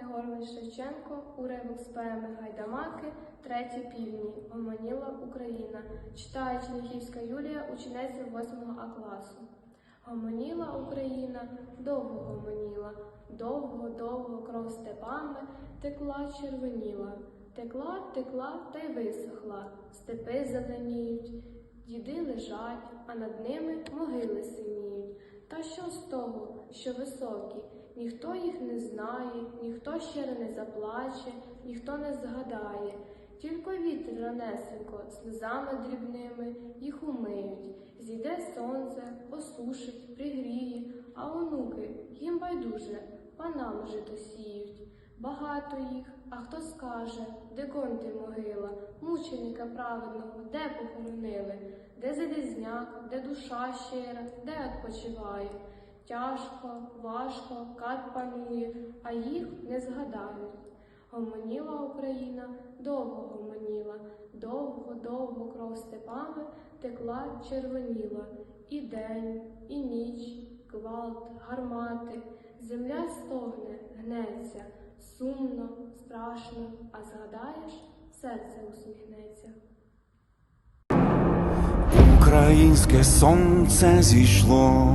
Іванович Шевченко, уривок з поеми Гайдамаки, треті півдні, Гомоніла Україна, читає Чернігівська Юлія, учениця 8 А класу. Гомоніла Україна, довго гомоніла, довго-довго кров степами текла червоніла, текла, текла та й висохла, степи зеленіють, діди лежать, а над ними могили синіють. Та що з того, що високі? Ніхто їх не знає, ніхто щиро не заплаче, ніхто не згадає. Тільки вітер ранесенько, сльозами дрібними їх умиють. Зійде сонце, осушить, пригріє, а онуки їм байдуже, панам жито сіють. Багато їх, а хто скаже, де конти могила, мученика праведного, де похоронили, де залізняк, де душа щира, де відпочиває. Тяжко, важко, кат панує, а їх не згадають. Гомоніла Україна, довго гомоніла, довго-довго кров степами текла, червоніла. І день, і ніч, гвалт, гармати, земля стогне, гнеться, сумно, страшно, а згадаєш, серце усміхнеться. Українське сонце зійшло,